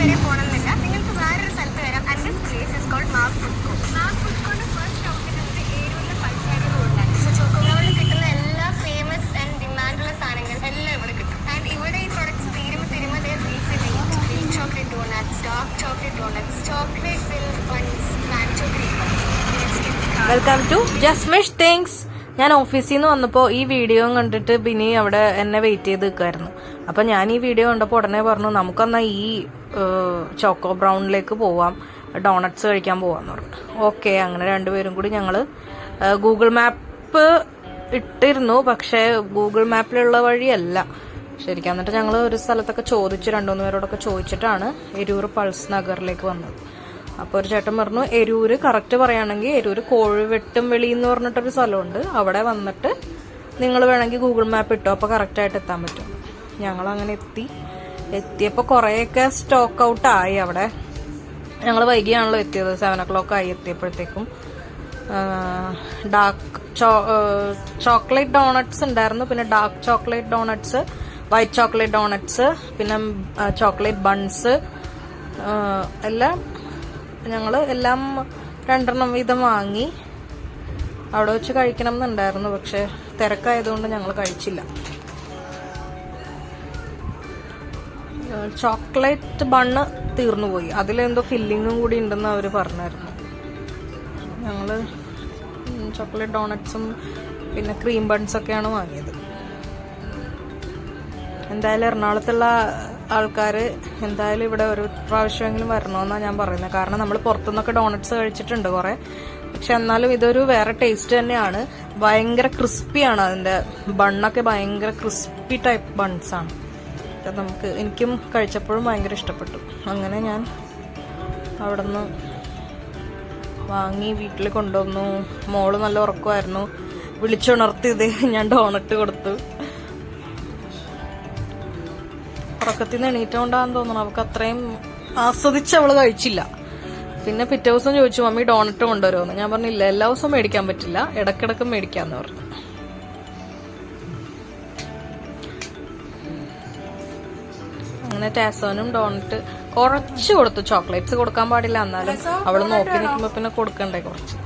വരെ പോകണമെന്നില്ല നിങ്ങൾക്ക് വേറൊരു സ്ഥലത്ത് വരാം. And this place is called Maav food court Maav food court first outlet എന്നത് ഏരൂരിലെ പൾസാരി റോഡിലാണ് സോ ചോക്കോ കിട്ടുന്ന എല്ലാ ഫേമസ് ആൻഡ് ഡിമാൻഡുള്ള സാധനങ്ങൾ എല്ലാം ഇവിടെ കിട്ടും. ആൻഡ് ഇവിടെ ഈ പ്രൊഡക്ട്സ് തീരുമ്പോൾ തീരുമ്പോൾ milk chocolate donuts dark chocolate donuts chocolate filled buns mango cream welcome to ജസ്മിഷ് things ഞാൻ ഓഫീസിൽ നിന്ന് വന്നപ്പോൾ ഈ വീഡിയോ കണ്ടിട്ട് ബിനി അവിടെ എന്നെ വെയിറ്റ് ചെയ്ത് നിൽക്കുമായിരുന്നു അപ്പം ഞാൻ ഈ വീഡിയോ കണ്ടപ്പോൾ ഉടനെ പറഞ്ഞു നമുക്കെന്നാൽ ഈ ചോക്കോ ബ്രൗണിലേക്ക് പോവാം ഡോണറ്റ്സ് കഴിക്കാൻ പോവാന്ന് പറഞ്ഞു. ഓക്കെ അങ്ങനെ രണ്ടുപേരും കൂടി ഞങ്ങൾ ഗൂഗിൾ മാപ്പ് ഇട്ടിരുന്നു പക്ഷേ ഗൂഗിൾ മാപ്പിലുള്ള വഴിയല്ല. ശരിക്കും എന്നിട്ട് ഞങ്ങൾ ഒരു സ്ഥലത്തൊക്കെ ചോദിച്ചു രണ്ടു മൂന്ന് പേരോടൊക്കെ ചോദിച്ചിട്ടാണ് എരൂർ പൾസ് നഗറിലേക്ക് വന്നത്. അപ്പോൾ ഒരു ചേട്ടൻ പറഞ്ഞു എരൂര് കറക്റ്റ് പറയുകയാണെങ്കിൽ എരൂര് കോഴിവെട്ടും വെളി എന്ന് പറഞ്ഞിട്ടൊരു സ്ഥലമുണ്ട്. അവിടെ വന്നിട്ട് നിങ്ങൾ വേണമെങ്കിൽ ഗൂഗിൾ മാപ്പ് ഇട്ടോ അപ്പോൾ കറക്റ്റായിട്ട് എത്താൻ പറ്റും. ഞങ്ങൾ അങ്ങനെ എത്തി. എത്തിയപ്പോൾ കുറേയൊക്കെ സ്റ്റോക്ക് ഔട്ട് ആയി അവിടെ. ഞങ്ങൾ വൈകിയാണല്ലോ എത്തിയത്. സെവൻ ഒ ക്ലോക്ക് ആയി എത്തിയപ്പോഴത്തേക്കും. ഡാർക്ക് ചോക്ലേറ്റ് ഡോണറ്റ്സ് ഉണ്ടായിരുന്നു. പിന്നെ dark chocolate donuts white chocolate donuts പിന്നെ ചോക്ലേറ്റ് ബൺസ് എല്ലാം ഞങ്ങൾ എല്ലാം രണ്ടെണ്ണം വീതം വാങ്ങി അവിടെ വെച്ച് കഴിക്കണം എന്നുണ്ടായിരുന്നു പക്ഷെ തിരക്കായതുകൊണ്ട് ഞങ്ങൾ കഴിച്ചില്ല. ചോക്ലേറ്റ് ബണ്ണ് തീർന്നു പോയി അതിലെന്തോ ഫില്ലിങ്ങും കൂടി ഉണ്ടെന്ന് അവർ പറഞ്ഞായിരുന്നു. ഞങ്ങൾ ചോക്ലേറ്റ് ഡോണറ്റ്സും പിന്നെ ക്രീം ബൺസൊക്കെയാണ് വാങ്ങിയത്. എന്തായാലും എറണാകുളത്തുള്ള ആൾക്കാർ എന്തായാലും ഇവിടെ ഒരു പ്രാവശ്യമെങ്കിലും വരണമെന്നാണ് ഞാൻ പറയുന്നത്. കാരണം നമ്മൾ പുറത്തുനിന്നൊക്കെ ഡോണറ്റ്സ് കഴിച്ചിട്ടുണ്ട് കുറേ. പക്ഷെ എന്നാലും ഇതൊരു വേറെ ടേസ്റ്റ് തന്നെയാണ്. ഭയങ്കര ക്രിസ്പിയാണ് അതിന്റെ ബണ്ണൊക്കെ ഭയങ്കര ക്രിസ്പി ടൈപ്പ് ബൺസാണ് ആണ്. നമുക്ക് എനിക്കും കഴിച്ചപ്പോഴും ഭയങ്കര ഇഷ്ടപ്പെട്ടു. അങ്ങനെ ഞാൻ അവിടെ നിന്ന് വാങ്ങി വീട്ടിൽ കൊണ്ടുവന്നു. മോൾ നല്ല ഉറക്കമായിരുന്നു. വിളിച്ചുണർത്തിയത് ഞാൻ ഡോണറ്റ് കൊടുത്തു. ഉറക്കത്തിൽ നിന്ന് എണീറ്റോണ്ടാന്ന് തോന്നുന്നു അവൾക്ക് അത്രയും ആസ്വദിച്ച് അവൾ കഴിച്ചില്ല. പിന്നെ പിറ്റേ ദിവസം ചോദിച്ചു മമ്മി ഡോണറ്റ് കൊണ്ടുവരുമെന്ന്? ഞാൻ പറഞ്ഞില്ല എല്ലാ ദിവസവും മേടിക്കാൻ പറ്റില്ല. ഇടക്കിടക്ക് മേടിക്കാന്ന് പറഞ്ഞു. അങ്ങനെ ടാസോനും ഡോണറ്റ് കുറച്ച് കൊടുത്തു. ചോക്ലേറ്റ്സ് കൊടുക്കാൻ പാടില്ല. എന്നാലും അവൾ നോക്കി നിൽക്കുമ്പോ പിന്നെ കൊടുക്കണ്ടേ കുറച്ച്.